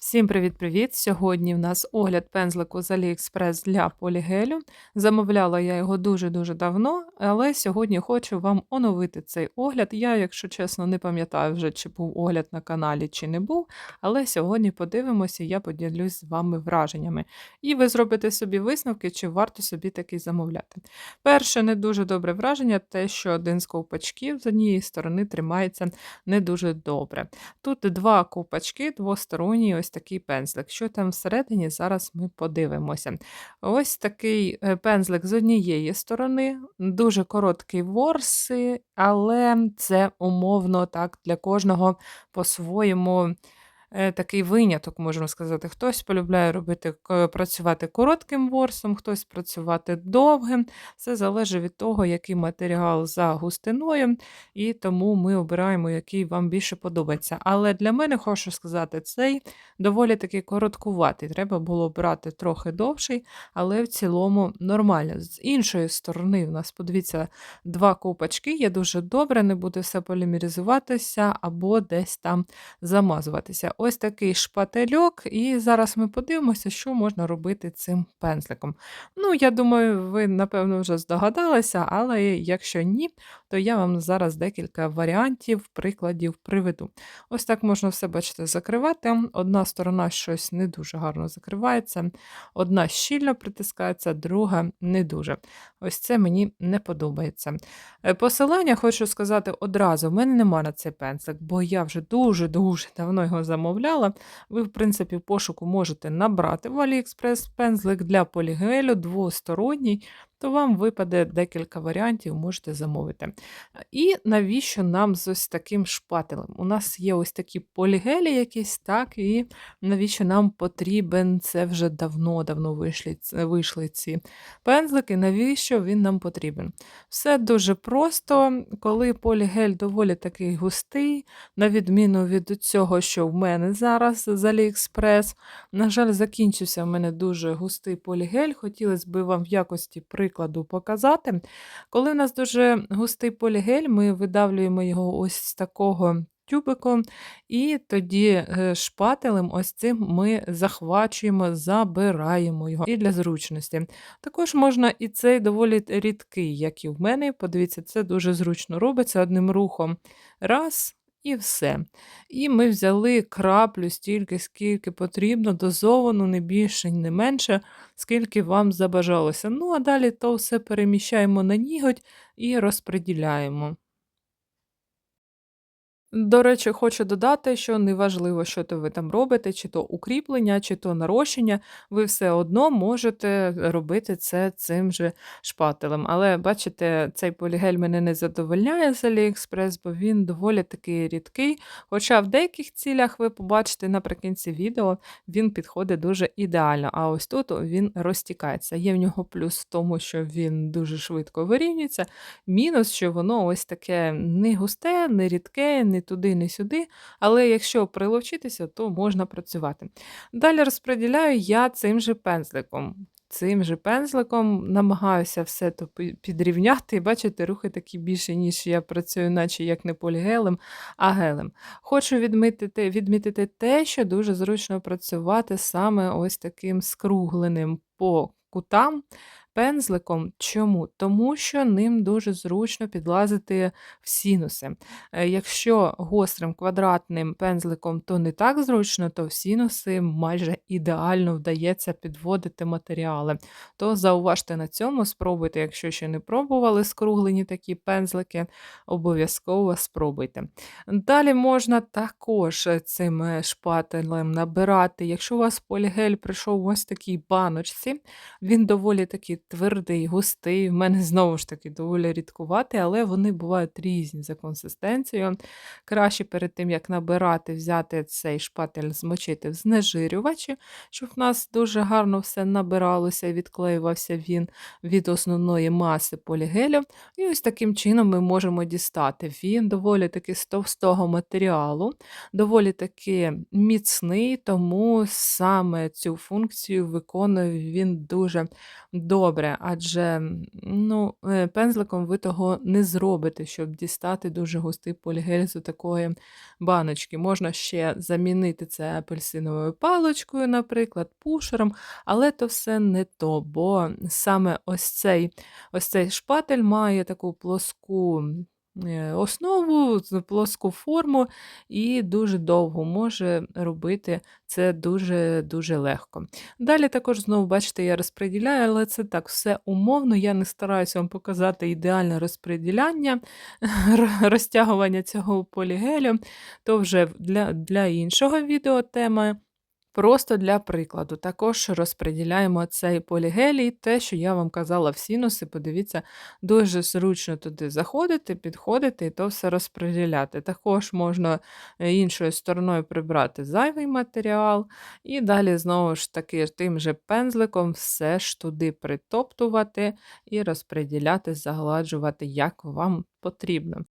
Всім привіт-привіт! Сьогодні в нас огляд пензлику з AliExpress для полігелю. Замовляла я його дуже-дуже давно, але сьогодні хочу вам оновити цей огляд. Я, якщо чесно, не пам'ятаю вже, чи був огляд на каналі, чи не був. Але сьогодні подивимося, я поділюсь з вами враженнями. І ви зробите собі висновки, чи варто собі такий замовляти. Перше, не дуже добре враження, те, що один з ковпачків з однієї сторони тримається не дуже добре. Тут два ковпачки двосторонні. Ось такий пензлик. Що там всередині, зараз ми подивимося. Ось такий е, пензлик з однієї сторони, дуже короткий ворси, але це умовно так для кожного по-своєму. Е, такий виняток, можна сказати. Хтось полюбляє робити, працювати коротким ворсом, хтось працювати довгим. Все залежить від того, який матеріал за густиною, і тому ми обираємо, який вам більше подобається. Але для мене, хочу сказати, цей доволі таки короткуватий. Треба було брати трохи довший, але в цілому нормально. З іншої сторони, у нас, подивіться, два ковпачки є дуже добре, не буде все полімеризуватися або десь там замазуватися ось такий шпательок, і зараз ми подивимося, що можна робити цим пензликом. Ну, я думаю, ви, напевно, вже здогадалися, але якщо ні, то я вам зараз декілька варіантів, прикладів приведу. Ось так можна все, бачите, закривати. Одна сторона щось не дуже гарно закривається, одна щільно притискається, друга не дуже. Ось це мені не подобається. Е, посилання хочу сказати одразу: в мене немає на цей пензлик, бо я вже дуже-дуже давно його замовила замовляла, ви, в принципі, в пошуку можете набрати в AliExpress пензлик для полігелю двосторонній то вам випаде декілька варіантів, можете замовити. І навіщо нам з ось таким шпателем? У нас є ось такі полігелі якісь, так, і навіщо нам потрібен це вже давно-давно вийшли, вийшли ці пензлики, навіщо він нам потрібен? Все дуже просто, коли полігель доволі такий густий, на відміну від цього, що в мене зараз з AliExpress. На жаль, закінчився в мене дуже густий полігель. Хотілося б вам в якості прикладу показати. Коли в нас дуже густий полігель, ми видавлюємо його ось з такого тюбику, і тоді е, шпателем ось цим ми захвачуємо, забираємо його і для зручності. Також можна і цей доволі рідкий, як і в мене. Подивіться, це дуже зручно робиться одним рухом. Раз. І все. І ми взяли краплю стільки, скільки потрібно, дозовану, не більше, не менше, скільки вам забажалося. Ну, а далі то все переміщаємо на ніготь і розподіляємо. До речі, хочу додати, що неважливо, що то ви там робите, чи то укріплення, чи то нарощення, ви все одно можете робити це цим же шпателем. Але бачите, цей полігель мене не задовольняє з AliExpress, бо він доволі такий рідкий. Хоча в деяких цілях ви побачите наприкінці відео, він підходить дуже ідеально. А ось тут він розтікається. Є в нього плюс в тому, що він дуже швидко вирівнюється, мінус, що воно ось таке не густе, не рідке, не туди, не сюди, але якщо приловчитися, то можна працювати. Далі розподіляю я цим же пензликом. Цим же пензликом намагаюся все то підрівняти. Бачите, рухи такі більше, ніж я працюю, наче як не полігелем, а гелем. Хочу відмітити відмітити те, що дуже зручно працювати саме ось таким скругленим по кутам пензликом. Чому? Тому що ним дуже зручно підлазити в синуси. Е, якщо гострим квадратним пензликом, то не так зручно, то в синуси майже ідеально вдається підводити матеріали. То зауважте на цьому, спробуйте, якщо ще не пробували скруглені такі пензлики, обов'язково спробуйте. Далі можна також цим шпателем набирати. Якщо у вас полігель прийшов ось такій баночці, він доволі таки твердий, густий. В мене знову ж таки доволі рідкуватий, але вони бувають різні за консистенцією. Краще перед тим, як набирати, взяти цей шпатель, змочити в знежирювачі, щоб в нас дуже гарно все набиралося відклеювався він від основної маси полігелю. І ось таким чином ми можемо дістати. Він доволі таки з товстого матеріалу, доволі таки міцний, тому саме цю функцію виконує він дуже добре добре, адже ну, е, пензликом ви того не зробите, щоб дістати дуже густий полігель з такої баночки. Можна ще замінити це апельсиновою паличкою, наприклад, пушером, але то все не то, бо саме ось цей, ось цей шпатель має таку плоску. Е, Основу, плоску форму і дуже довго може робити це дуже-дуже легко. Далі також знову, бачите, я розподіляю, але це так, все умовно. Я не стараюся вам показати ідеальне розподіляння, розтягування цього полігелю, то вже для, для іншого відео тема. Просто для прикладу. Також розподіляємо цей полігель і те, що я вам казала в синуси, подивіться, дуже зручно туди заходити, підходити і то все розподіляти. Також можна е, іншою стороною прибрати зайвий матеріал, і далі, знову ж таки, тим же пензликом все ж туди притоптувати і розподіляти, загладжувати, як вам потрібно.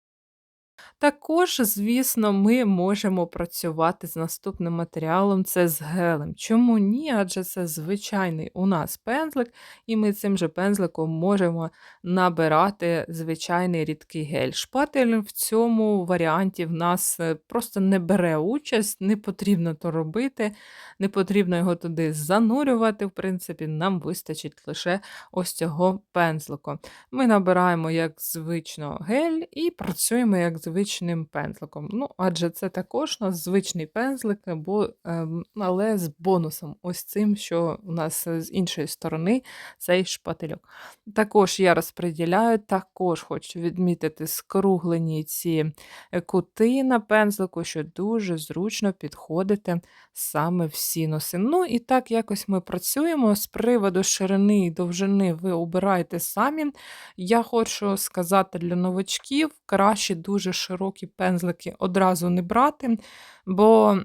Також, звісно, ми можемо працювати з наступним матеріалом це з гелем. Чому ні? Адже це звичайний у нас пензлик, і ми цим же пензликом можемо набирати звичайний рідкий гель. Шпатель в цьому варіанті в нас е, просто не бере участь, не потрібно то робити, не потрібно його туди занурювати. В принципі, нам вистачить лише ось цього пензлику. Ми набираємо як звично гель і працюємо як звичним пензликом. Ну, адже це також у нас звичний пензлик, бо, ем, але з бонусом, ось цим, що у нас е, з іншої сторони цей шпательок. Також я розподіляю, також хочу відмітити скруглені ці е, кути на пензлику, що дуже зручно підходити саме в синуси. Ну і так якось ми працюємо. З приводу ширини і довжини ви обираєте самі. Я хочу сказати для новачків, краще дуже широкі пензлики одразу не брати, бо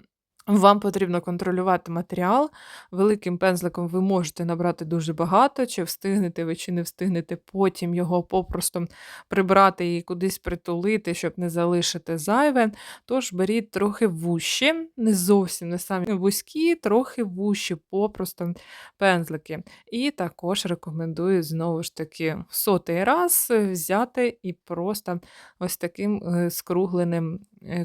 вам потрібно контролювати матеріал. Великим пензликом ви можете набрати дуже багато, чи встигнете ви, чи не встигнете потім його попросту прибрати і кудись притулити, щоб не залишити зайве. Тож беріть трохи вущі, не зовсім не самі вузькі, трохи вущі, попросту пензлики. І також рекомендую знову ж таки в сотий раз взяти і просто ось таким е, скругленим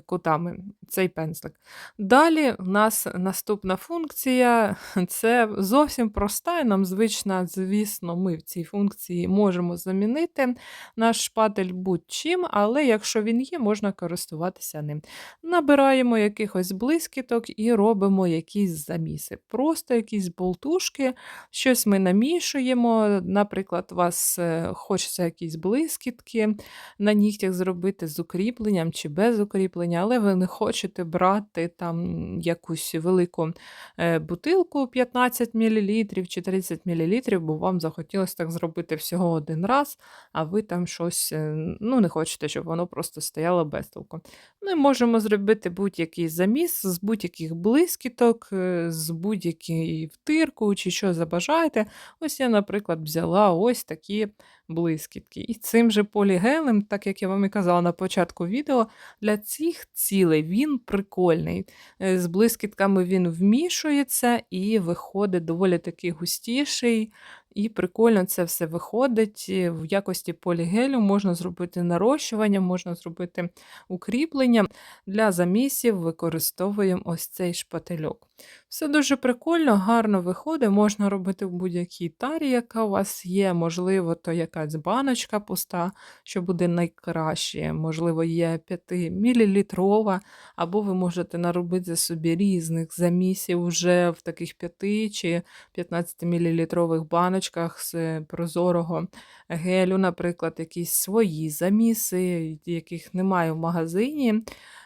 кутами цей пензлик. Далі в нас наступна функція це зовсім проста і нам звична, звісно, ми в цій функції можемо замінити наш шпатель будь-чим, але якщо він є, можна користуватися ним. Набираємо якихось блискіток і робимо якісь заміси. Просто якісь болтушки, щось ми намішуємо. Наприклад, у вас е, хочеться якісь блискітки на нігтях зробити з укріпленням чи без укріплення, але ви не хочете брати там якусь велику е, бутилку 15 мл чи 30 мл, бо вам захотілося так зробити всього один раз, а ви там щось е, ну, не хочете, щоб воно просто стояло без толку. Ми можемо зробити будь-який заміс з будь-яких блискіток, е, з будь-якої втирку, чи що забажаєте. Ось я, наприклад, взяла ось такі блискітки. І цим же полігелем, так як я вам і казала на початку відео, для цих цілей він прикольний. Е, З блискітками він вмішується і виходить доволі таки густіший. І прикольно це все виходить. В якості полігелю можна зробити нарощування, можна зробити укріплення. Для замісів використовуємо ось цей шпательок. Все дуже прикольно, гарно виходить. Можна робити в будь-якій тарі, яка у вас є. Можливо, то якась баночка пуста, що буде найкраще. Можливо, є 5-мл, або ви можете наробити собі різних замісів вже в таких 5 чи 15-мл баночках з прозорого гелю, наприклад, якісь свої заміси, яких немає в магазині,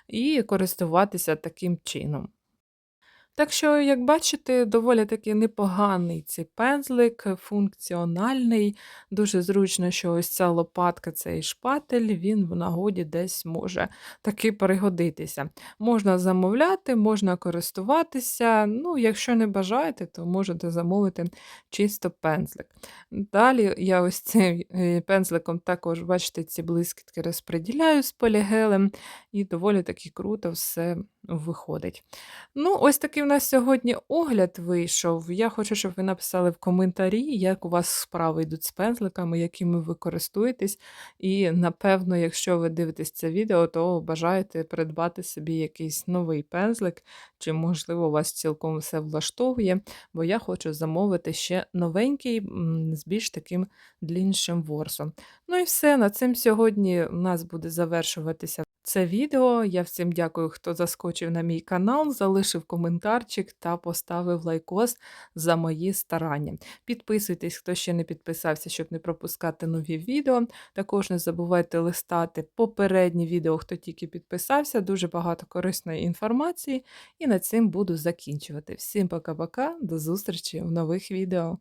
і користуватися таким чином. Так що, як бачите, доволі таки непоганий цей пензлик, функціональний. Дуже зручно, що ось ця лопатка, цей шпатель, він в нагоді десь може таки пригодитися. Можна замовляти, можна користуватися. Ну, якщо не бажаєте, то можете замовити чисто пензлик. Далі я ось цим е, пензликом також, бачите, ці блискітки розподіляю з полігелем, і доволі таки круто все виходить. Ну, ось таким в нас сьогодні огляд вийшов. Я хочу, щоб ви написали в коментарі, як у вас справи йдуть з пензликами, якими ви користуєтесь. І, напевно, якщо ви дивитесь це відео, то бажаєте придбати собі якийсь новий пензлик, чи, можливо, у вас цілком все влаштовує, бо я хочу замовити ще новенький з більш таким дліншим ворсом. Ну і все, на цим сьогодні у нас буде завершуватися це відео. Я всім дякую, хто заскочив на мій канал, залишив коментарчик та поставив лайкос за мої старання. Підписуйтесь, хто ще не підписався, щоб не пропускати нові відео. Також не забувайте листати попередні відео, хто тільки підписався. Дуже багато корисної інформації. І на цим буду закінчувати. Всім пока-пока, до зустрічі в нових відео.